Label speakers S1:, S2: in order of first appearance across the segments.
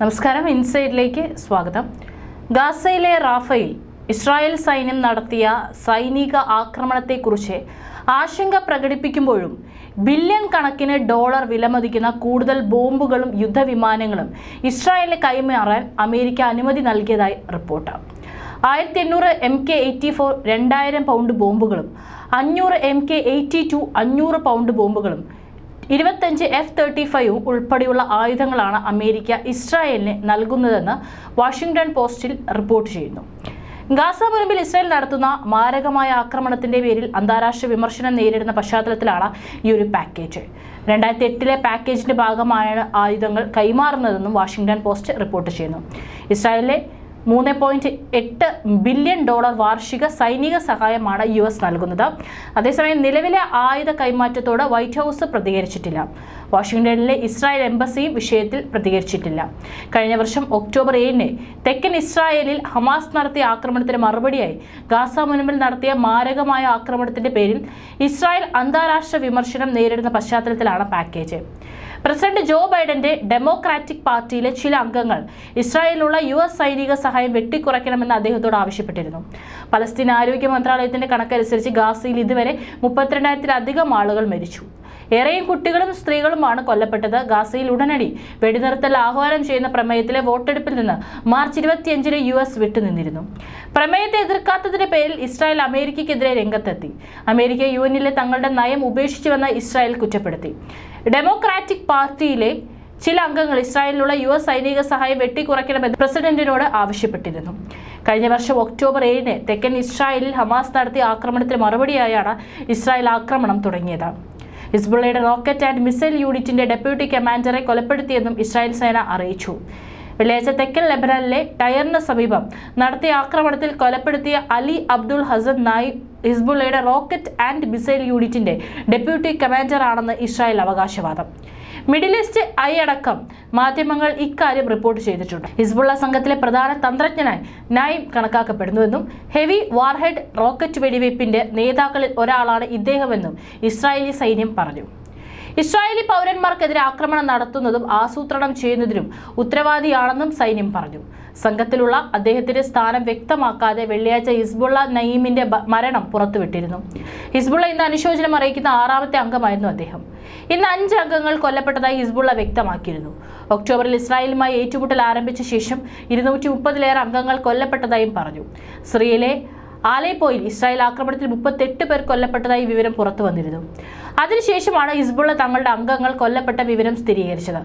S1: നമസ്കാരം. ഇൻസൈഡിലേക്ക് സ്വാഗതം. ഗാസയിലെ റാഫയിൽ ഇസ്രായേൽ സൈന്യം നടത്തിയ സൈനിക ആക്രമണത്തെക്കുറിച്ച് ആശങ്ക പ്രകടിപ്പിക്കുമ്പോഴും ബില്യൺ കണക്കിന് ഡോളർ വിലമതിക്കുന്ന കൂടുതൽ ബോംബുകളും യുദ്ധവിമാനങ്ങളും ഇസ്രായേലിന് കൈമാറാൻ അമേരിക്ക അനുമതി നൽകിയതായി റിപ്പോർട്ട്. ആയിരത്തി എണ്ണൂറ് എം കെ എയ്റ്റി ഫോർ രണ്ടായിരം പൗണ്ട് ബോംബുകളും അഞ്ഞൂറ് എം കെ എയ്റ്റി ടു അഞ്ഞൂറ് പൗണ്ട് ബോംബുകളും ഇരുപത്തഞ്ച് എഫ് തേർട്ടി ഫൈവും ഉൾപ്പെടെയുള്ള ആയുധങ്ങളാണ് അമേരിക്ക ഇസ്രായേലിന് നൽകുന്നതെന്ന് വാഷിംഗ്ടൺ പോസ്റ്റിൽ റിപ്പോർട്ട് ചെയ്യുന്നു. ഗാസ മുൻപിൽ ഇസ്രായേൽ നടത്തുന്ന മാരകമായ ആക്രമണത്തിന്റെ പേരിൽ അന്താരാഷ്ട്ര വിമർശനം നേരിടുന്ന പശ്ചാത്തലത്തിലാണ് ഈ ഒരു പാക്കേജ്. രണ്ടായിരത്തി എട്ടിലെ പാക്കേജിന്റെ ഭാഗമായാണ് ആയുധങ്ങൾ കൈമാറുന്നതെന്നും വാഷിംഗ്ടൺ പോസ്റ്റ് റിപ്പോർട്ട് ചെയ്യുന്നു. ഇസ്രായേലിലെ മൂന്ന് പോയിന്റ് എട്ട് ബില്യൺ ഡോളർ വാർഷിക സൈനിക സഹായമാണ് യു എസ് നൽകുന്നത്. അതേസമയം നിലവിലെ ആയുധ കൈമാറ്റത്തോട് വൈറ്റ് ഹൗസ് പ്രതികരിച്ചിട്ടില്ല. വാഷിംഗ്ടണിലെ ഇസ്രായേൽ എംബസിയും വിഷയത്തിൽ പ്രതികരിച്ചിട്ടില്ല. കഴിഞ്ഞ വർഷം ഒക്ടോബർ ഏഴിന് തെക്കൻ ഇസ്രായേലിൽ ഹമാസ് നടത്തിയ ആക്രമണത്തിന് മറുപടിയായി ഗാസ മുനമ്പിൽ നടത്തിയ മാരകമായ ആക്രമണത്തിന്റെ പേരിൽ ഇസ്രായേൽ അന്താരാഷ്ട്ര വിമർശനം നേരിടുന്ന പശ്ചാത്തലത്തിലാണ് പാക്കേജ്. പ്രസിഡന്റ് ജോ ബൈഡന്റെ ഡെമോക്രാറ്റിക് പാർട്ടിയിലെ ചില അംഗങ്ങൾ ഇസ്രായേലിലുള്ള യു എസ് സൈനിക സഹായം വെട്ടിക്കുറയ്ക്കണമെന്ന് അദ്ദേഹത്തോട് ആവശ്യപ്പെട്ടിരുന്നു. പലസ്തീൻ ആരോഗ്യ മന്ത്രാലയത്തിന്റെ കണക്കനുസരിച്ച് ഗാസയിൽ ഇതുവരെ മുപ്പത്തിരണ്ടായിരത്തിലധികം ആളുകൾ മരിച്ചു. ഏറെയും കുട്ടികളും സ്ത്രീകളുമാണ് കൊല്ലപ്പെട്ടത്. ഗാസയിൽ ഉടനടി വെടിനിർത്തൽ ആഹ്വാനം ചെയ്യുന്ന പ്രമേയത്തിലെ വോട്ടെടുപ്പിൽ നിന്ന് മാർച്ച് ഇരുപത്തിയഞ്ചിന് യു എസ് വിട്ടുനിന്നിരുന്നു. പ്രമേയത്തെ എതിർക്കാത്തതിന്റെ പേരിൽ ഇസ്രായേൽ അമേരിക്കയ്ക്കെതിരെ രംഗത്തെത്തി. അമേരിക്ക യു എന്നിലെ തങ്ങളുടെ നയം ഉപേക്ഷിച്ചുവെന്ന് ഇസ്രായേൽ കുറ്റപ്പെടുത്തി. ഡെമോക്രാറ്റിക് പാർട്ടിയിലെ ചില അംഗങ്ങൾ ഇസ്രായേലിലുള്ള യു എസ് സൈനിക സഹായം വെട്ടിക്കുറയ്ക്കണമെന്ന് പ്രസിഡന്റിനോട് ആവശ്യപ്പെട്ടിരുന്നു. കഴിഞ്ഞ വർഷം ഒക്ടോബർ ഏഴിന് തെക്കൻ ഇസ്രായേലിൽ ഹമാസ് നടത്തിയ ആക്രമണത്തിന് മറുപടിയായാണ് ഇസ്രായേൽ ആക്രമണം തുടങ്ങിയത്. ഹിസ്ബുള്ളയുടെ റോക്കറ്റ് ആൻഡ് മിസൈൽ യൂണിറ്റിന്റെ ഡെപ്യൂട്ടി കമാൻഡറെ കൊലപ്പെടുത്തിയെന്നും ഇസ്രായേൽ സേന അറിയിച്ചു. വെള്ളിയാഴ്ച തെക്കൻ ലെബനനിലെ ടയറിന് സമീപം നടത്തിയ ആക്രമണത്തിൽ കൊലപ്പെടുത്തിയ അലി അബ്ദുൾ ഹസൻ നായിബ് ഹിസ്ബുള്ളയുടെ റോക്കറ്റ് ആൻഡ് മിസൈൽ യൂണിറ്റിന്റെ ഡെപ്യൂട്ടി കമാൻഡറാണെന്ന് ഇസ്രായേൽ അവകാശവാദം. മിഡിൽ ഈസ്റ്റ് ഐ അടക്കം മാധ്യമങ്ങൾ ഇക്കാര്യം റിപ്പോർട്ട് ചെയ്തിട്ടുണ്ട്. ഹിസ്ബുള്ള സംഘത്തിലെ പ്രധാന തന്ത്രജ്ഞനായി നൈം കണക്കാക്കപ്പെടുന്നുവെന്നും ഹെവി വാർഹെഡ് റോക്കറ്റ് വെടിവയ്പ്പിന്റെ നേതാക്കളിൽ ഒരാളാണ് ഇദ്ദേഹമെന്നും ഇസ്രായേലി സൈന്യം പറഞ്ഞു. ഇസ്രായേലി പൗരന്മാർക്കെതിരെ ആക്രമണം നടത്തുന്നതും ആസൂത്രണം ചെയ്യുന്നതിനും ഉത്തരവാദിയാണെന്നും സൈന്യം പറഞ്ഞു. സംഘത്തിലുള്ള അദ്ദേഹത്തിന്റെ സ്ഥാനം വ്യക്തമാക്കാതെ വെള്ളിയാഴ്ച ഹിസ്ബുള്ള നയീമിന്റെ മരണം പുറത്തുവിട്ടിരുന്നു. ഹിസ്ബുള്ള ഇന്ന് അനുശോചനം അറിയിക്കുന്ന ആറാമത്തെ അംഗമായിരുന്നു അദ്ദേഹം. ഇന്ന് അഞ്ച് അംഗങ്ങൾ കൊല്ലപ്പെട്ടതായി ഹിസ്ബുള്ള വ്യക്തമാക്കിയിരുന്നു. ഒക്ടോബറിൽ ഇസ്രായേലുമായി ഏറ്റുമുട്ടൽ ആരംഭിച്ച ശേഷം ഇരുന്നൂറ്റി മുപ്പതിലേറെ അംഗങ്ങൾ കൊല്ലപ്പെട്ടതായും പറഞ്ഞു. സിറിയയിലെ ആലേപ്പോയിൽ ഇസ്രായേൽ ആക്രമണത്തിൽ മുപ്പത്തെട്ട് പേർ കൊല്ലപ്പെട്ടതായി വിവരം പുറത്തു വന്നിരുന്നു അതിനുശേഷമാണ് ഹിസ്ബുള്ള തങ്ങളുടെ അംഗങ്ങൾ കൊല്ലപ്പെട്ട വിവരം സ്ഥിരീകരിച്ചത്.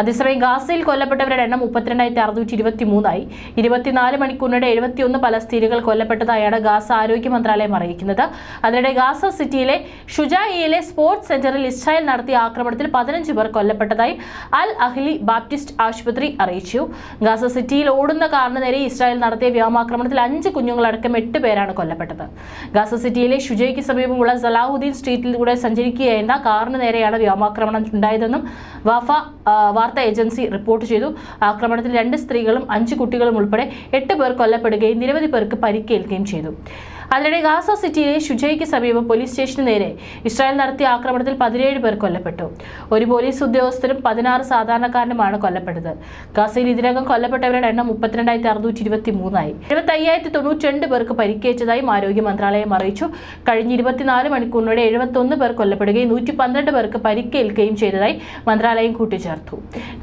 S1: അതേസമയം ഗാസയിൽ കൊല്ലപ്പെട്ടവരുടെ എണ്ണം മുപ്പത്തിരണ്ടായിരത്തി അറുന്നൂറ്റി ഇരുപത്തി മൂന്നായി ഇരുപത്തിനാല് മണിക്കൂറിനിടെ എഴുപത്തിയൊന്ന് പലസ്തീനുകൾ കൊല്ലപ്പെട്ടതായാണ് ഗാസ ആരോഗ്യ മന്ത്രാലയം അറിയിക്കുന്നത്. അതിനിടെ ഗാസ സിറ്റിയിലെ ഷുജായിയിലെ സ്പോർട്സ് സെന്ററിൽ ഇസ്രായേൽ നടത്തിയ ആക്രമണത്തിൽ പതിനഞ്ച് പേർ കൊല്ലപ്പെട്ടതായി അൽ അഹ്ലി ബാപ്റ്റിസ്റ്റ് ആശുപത്രി അറിയിച്ചു. ഗാസ സിറ്റിയിൽ ഓടുന്ന കാറിന് നേരെ ഇസ്രായേൽ നടത്തിയ വ്യോമാക്രമണത്തിൽ അഞ്ച് കുഞ്ഞുങ്ങളടക്കം എട്ട് പേരാണ് കൊല്ലപ്പെട്ടത്. ഗാസ സിറ്റിയിലെ ഷുജയ്ക്ക് സമീപമുള്ള സലാഹുദ്ദീൻ സ്ട്രീറ്റിലൂടെ സഞ്ചരിക്കുകയായിരുന്ന കാറിന് നേരെയാണ് വ്യോമാക്രമണം ഉണ്ടായതെന്നും വാഫ വാർത്താ ഏജൻസി റിപ്പോർട്ട് ചെയ്തു. ആക്രമണത്തിൽ രണ്ട് സ്ത്രീകളും അഞ്ച് കുട്ടികളും ഉൾപ്പെടെ എട്ട് പേർ കൊല്ലപ്പെടുകയും നിരവധി പേർക്ക് പരിക്കേൽക്കുകയും ചെയ്തു. അതിനിടെ ഗാസ സിറ്റിയിലെ ഷുജയ്ക്ക് സമീപം പോലീസ് സ്റ്റേഷന് നേരെ ഇസ്രായേൽ നടത്തിയ ആക്രമണത്തിൽ പതിനേഴ് പേർ കൊല്ലപ്പെട്ടു. ഒരു പോലീസ് ഉദ്യോഗസ്ഥരും പതിനാറ് സാധാരണക്കാരനുമാണ് കൊല്ലപ്പെട്ടത്. ഗാസയിൽ ഇതിനകം കൊല്ലപ്പെട്ടവരുടെ എണ്ണം മുപ്പത്തിരണ്ടായിരത്തി അറുന്നൂറ്റി ഇരുപത്തി മൂന്നായി എഴുപത്തി അയ്യായിരത്തി തൊണ്ണൂറ്റി രണ്ട് പേർക്ക് പരിക്കേറ്റതായും ആരോഗ്യ മന്ത്രാലയം അറിയിച്ചു. കഴിഞ്ഞ ഇരുപത്തിനാല് മണിക്കൂറിനിടെ എഴുപത്തൊന്ന് പേർ കൊല്ലപ്പെടുകയും നൂറ്റി പന്ത്രണ്ട് പേർക്ക് പരിക്കേൽക്കുകയും ചെയ്തതായി മന്ത്രാലയം കൂട്ടിച്ചേർത്തു.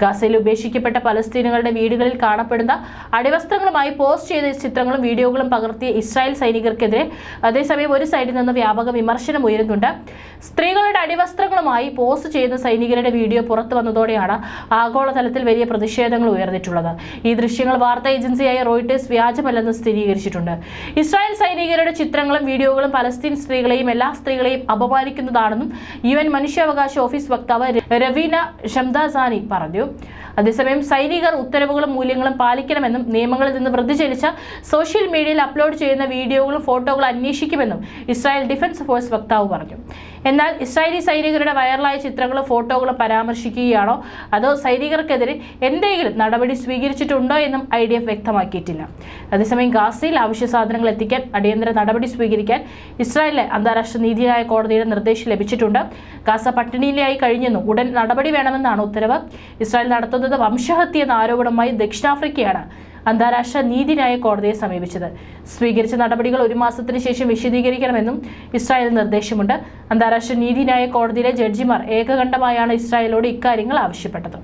S1: ഗാസയിൽ ഉപേക്ഷിക്കപ്പെട്ട പലസ്തീനുകളുടെ വീടുകളിൽ കാണപ്പെടുന്ന അടിവസ്ത്രങ്ങളുമായി പോസ്റ്റ് ചെയ്ത ചിത്രങ്ങളും വീഡിയോകളും പകർത്തിയ ഇസ്രായേൽ സൈനികർക്കെതിരെ അതേസമയം ഒരു സൈഡിൽ നിന്ന് വ്യാപക വിമർശനം ഉയരുന്നുണ്ട്. സ്ത്രീകളുടെ അടിവസ്ത്രങ്ങളുമായി പോസ്റ്റ് ചെയ്യുന്ന സൈനികരുടെ വീഡിയോ പുറത്തു വന്നതോടെയാണ് ആഗോളതലത്തിൽ വലിയ പ്രതിഷേധങ്ങൾ ഉയർന്നിട്ടുള്ളത്. ഈ ദൃശ്യങ്ങൾ വാർത്താ ഏജൻസിയായ റോയിട്ടേഴ്സ് വ്യാജമല്ലെന്ന് സ്ഥിരീകരിച്ചിട്ടുണ്ട്. ഇസ്രായേൽ സൈനികരുടെ ചിത്രങ്ങളും വീഡിയോകളും പലസ്തീൻ സ്ത്രീകളെയും എല്ലാ സ്ത്രീകളെയും അപമാനിക്കുന്നതാണെന്നും യു എൻ മനുഷ്യാവകാശ ഓഫീസ് വക്താവ് രവീന ഷംദാസാനി പറഞ്ഞു. അതേസമയം സൈനികർ ഉത്തരവുകളും മൂല്യങ്ങളും പാലിക്കണമെന്നും നിയമങ്ങളിൽ നിന്ന് വൃതിചലിച്ച സോഷ്യൽ മീഡിയയിൽ അപ്ലോഡ് ചെയ്യുന്ന വീഡിയോകളും ഫോട്ടോ ഫോട്ടോകൾ അന്വേഷിക്കുമെന്നും ഇസ്രായേൽ ഡിഫൻസ് ഫോഴ്സ് വക്താവ് പറഞ്ഞു. എന്നാൽ ഇസ്രായേലി സൈനികരുടെ വൈറലായ ചിത്രങ്ങളും ഫോട്ടോകളും പരാമർശിക്കുകയാണോ? അതോ സൈനികർക്കെതിരെ എന്തെങ്കിലും നടപടി സ്വീകരിച്ചിട്ടുണ്ടോ എന്നും ഐ ഡി എഫ് വ്യക്തമാക്കിയിട്ടില്ല. അതേസമയം ഗാസയിൽ അവശ്യ സാധനങ്ങൾ എത്തിക്കാൻ അടിയന്തര നടപടി സ്വീകരിക്കാൻ ഇസ്രായേലിലെ അന്താരാഷ്ട്ര നീതിന്യായ കോടതിയുടെ നിർദ്ദേശം ലഭിച്ചിട്ടുണ്ട്. ഗാസ പട്ടിണിയിലായി കഴിഞ്ഞെന്നും ഉടൻ നടപടി വേണമെന്നാണ് ഉത്തരവ്. ഇസ്രായേൽ നടത്തുന്നത് വംശഹത്യ എന്ന ആരോപണവുമായി ദക്ഷിണാഫ്രിക്കയാണ്. അന്താരാഷ്ട്ര നീതിന്യായ കോടതിയെ സമീപിച്ചത്. സ്വീകരിച്ച നടപടികൾ ഒരു മാസത്തിന് ശേഷം വിശദീകരിക്കണമെന്നും ഇസ്രായേൽ നിർദ്ദേശമുണ്ട്. അന്താരാഷ്ട്ര നീതിന്യായ കോടതിയിലെ ജഡ്ജിമാർ ഏകകണ്ഠമായാണ് ഇസ്രായേലോട് ഇക്കാര്യങ്ങൾ ആവശ്യപ്പെട്ടത്.